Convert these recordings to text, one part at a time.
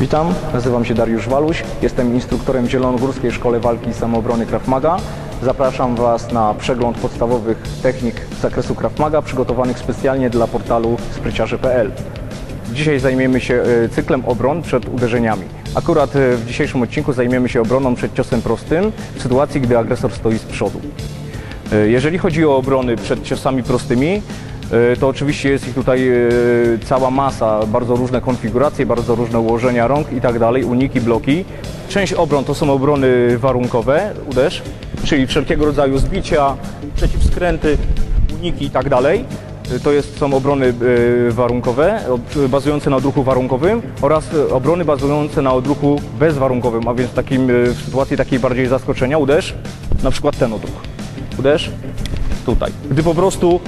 Witam, nazywam się Dariusz Waluś, jestem instruktorem Zielonogórskiej Szkole Walki i Samoobrony Krav Maga. Zapraszam Was na przegląd podstawowych technik z zakresu Krav Maga przygotowanych specjalnie dla portalu spryciarze.pl. Dzisiaj zajmiemy się e, cyklem obron przed uderzeniami. Akurat e, w dzisiejszym odcinku zajmiemy się obroną przed ciosem prostym w sytuacji, gdy agresor stoi z przodu. E, Jeżeli chodzi o obrony przed ciosami prostymi, to oczywiście jest ich tutaj e, cała masa, bardzo różne konfiguracje, bardzo różne ułożenia rąk i tak dalej, uniki, bloki. Część obron to są obrony warunkowe, uderz, czyli wszelkiego rodzaju zbicia, przeciwskręty, uniki i tak dalej. E, To jest, są obrony e, warunkowe, bazujące na odruchu warunkowym oraz e, obrony bazujące na odruchu bezwarunkowym, a więc takim, e, w sytuacji takiej bardziej zaskoczenia, uderz, na przykład ten odruch uderz tutaj. Gdy po prostu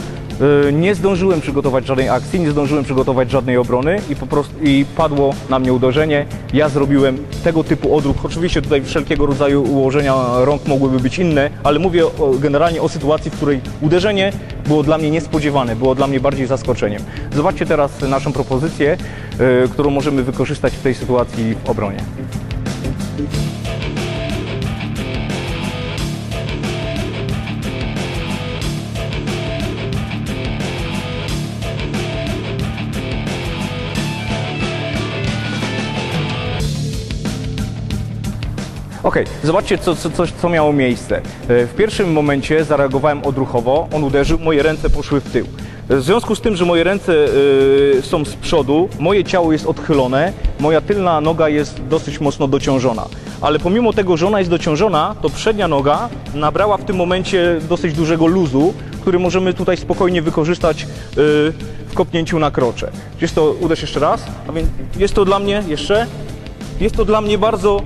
nie zdążyłem przygotować żadnej akcji, nie zdążyłem przygotować żadnej obrony i po prostu i padło na mnie uderzenie, ja zrobiłem tego typu odruch. Oczywiście tutaj wszelkiego rodzaju ułożenia rąk mogłyby być inne, ale mówię generalnie o sytuacji, w której uderzenie było dla mnie niespodziewane, było dla mnie bardziej zaskoczeniem. Zobaczcie teraz naszą propozycję, y, którą możemy wykorzystać w tej sytuacji w obronie. Okej, zobaczcie, co, co, co miało miejsce. E, W pierwszym momencie zareagowałem odruchowo, on uderzył, moje ręce poszły w tył. E, W związku z tym, że moje ręce e, są z przodu, moje ciało jest odchylone, moja tylna noga jest dosyć mocno dociążona. Ale pomimo tego, że ona jest dociążona, to przednia noga nabrała w tym momencie dosyć dużego luzu, który możemy tutaj spokojnie wykorzystać w kopnięciu na krocze. Jest to, uderz jeszcze raz, a więc jest to dla mnie jeszcze jest to dla mnie bardzo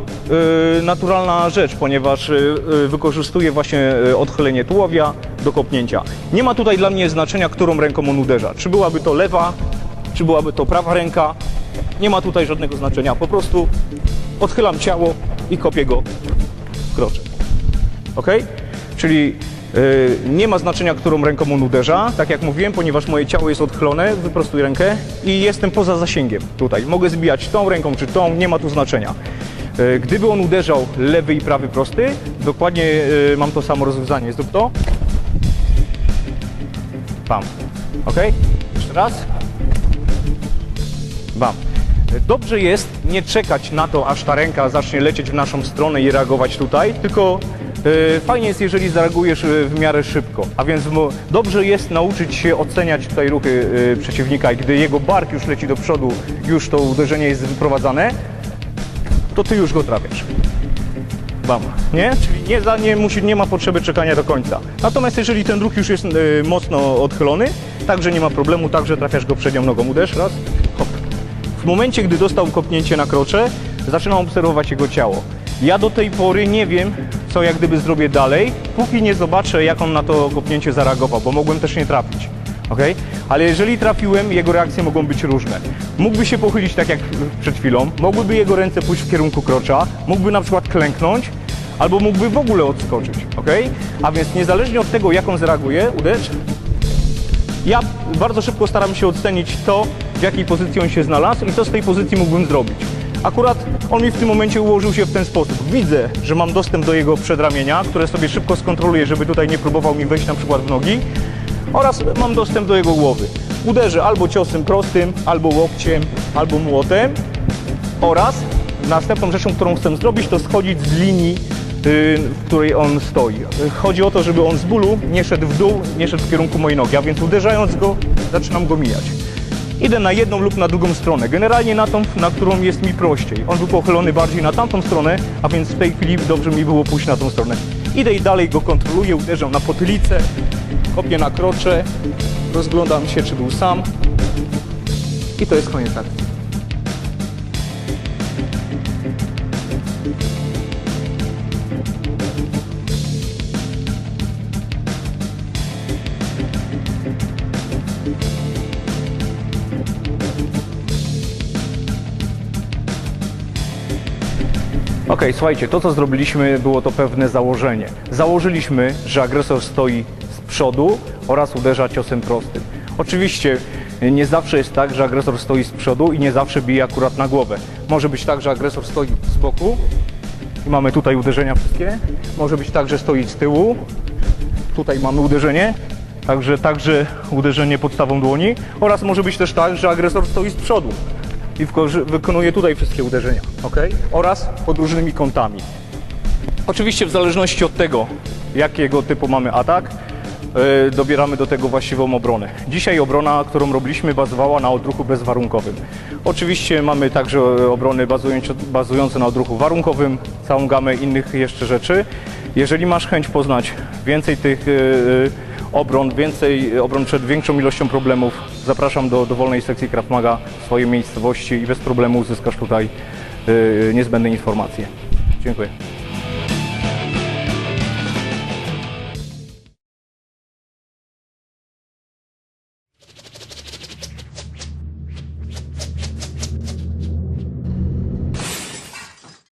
y, naturalna rzecz, ponieważ y, y, wykorzystuję właśnie odchylenie tułowia do kopnięcia. Nie ma tutaj dla mnie znaczenia, którą ręką on uderza. Czy byłaby to lewa, czy byłaby to prawa ręka. Nie ma tutaj żadnego znaczenia. Po prostu odchylam ciało i kopię go w krocze. Ok? Czyli nie ma znaczenia, którą ręką on uderza, tak jak mówiłem, ponieważ moje ciało jest odchylone, wyprostuję rękę i jestem poza zasięgiem tutaj. Mogę zbijać tą ręką czy tą, nie ma tu znaczenia. Y, gdyby on uderzał lewy i prawy prosty, dokładnie y, mam to samo rozwiązanie. Zrób to. Bam. Ok? Jeszcze raz. Bam. Dobrze jest nie czekać na to, aż ta ręka zacznie lecieć w naszą stronę i reagować tutaj, tylko fajnie jest, jeżeli zareagujesz e, w miarę szybko. A więc dobrze jest nauczyć się oceniać tutaj ruchy e, przeciwnika i gdy jego bark już leci do przodu, już to uderzenie jest wyprowadzane, to ty już go trafiasz. Bam. Nie? Czyli nie, za, nie, musi, nie ma potrzeby czekania do końca. Natomiast jeżeli ten ruch już jest e, mocno odchylony, także nie ma problemu, także trafiasz go przednią nogą. Uderz, raz, hop. W momencie, gdy dostał kopnięcie na krocze, zaczynam obserwować jego ciało. Ja do tej pory nie wiem, co jak gdyby zrobię dalej, póki nie zobaczę, jak on na to kopnięcie zareagował, bo mogłem też nie trafić. Okay? Ale jeżeli trafiłem, jego reakcje mogą być różne. Mógłby się pochylić tak jak przed chwilą, mogłyby jego ręce pójść w kierunku krocza, mógłby na przykład klęknąć, albo mógłby w ogóle odskoczyć. Okay? A więc niezależnie od tego, jak on zareaguje, uderz, ja bardzo szybko staram się ocenić to, w jakiej pozycji on się znalazł i co z tej pozycji mógłbym zrobić. Akurat on mi w tym momencie ułożył się w ten sposób. Widzę, że mam dostęp do jego przedramienia, które sobie szybko skontroluję, żeby tutaj nie próbował mi wejść na przykład w nogi oraz mam dostęp do jego głowy. Uderzę albo ciosem prostym, albo łokciem, albo młotem oraz następną rzeczą, którą chcę zrobić, to schodzić z linii, yy, w której on stoi. Chodzi o to, żeby on z bólu nie szedł w dół, nie szedł w kierunku mojej nogi, a więc uderzając go, zaczynam go mijać. Idę na jedną lub na drugą stronę, generalnie na tą, na którą jest mi prościej. On był pochylony bardziej na tamtą stronę, a więc w tej chwili dobrze mi było pójść na tą stronę. Idę i dalej go kontroluję, uderzam na potylicę, kopię na krocze, rozglądam się, czy był sam i to jest koniec akcji. Okej, słuchajcie, to co zrobiliśmy było to pewne założenie. Założyliśmy, że agresor stoi z przodu oraz uderza ciosem prostym. Oczywiście nie zawsze jest tak, że agresor stoi z przodu i nie zawsze bije akurat na głowę. Może być tak, że agresor stoi z boku i mamy tutaj uderzenia wszystkie. Może być tak, że stoi z tyłu. Tutaj mamy uderzenie. Także, także uderzenie podstawą dłoni. Oraz może być też tak, że agresor stoi z przodu i wykonuje tutaj wszystkie uderzenia. ok? Oraz pod różnymi kątami. Oczywiście w zależności od tego, jakiego typu mamy atak, yy, dobieramy do tego właściwą obronę. Dzisiaj obrona, którą robiliśmy, bazowała na odruchu bezwarunkowym. Oczywiście mamy także e, obrony bazujące, na odruchu warunkowym, całą gamę innych jeszcze rzeczy. Jeżeli masz chęć poznać więcej tych yy, obron, więcej obron przed większą ilością problemów, zapraszam do dowolnej sekcji Krav Maga w swojej miejscowości i bez problemu uzyskasz tutaj yy, niezbędne informacje. Dziękuję.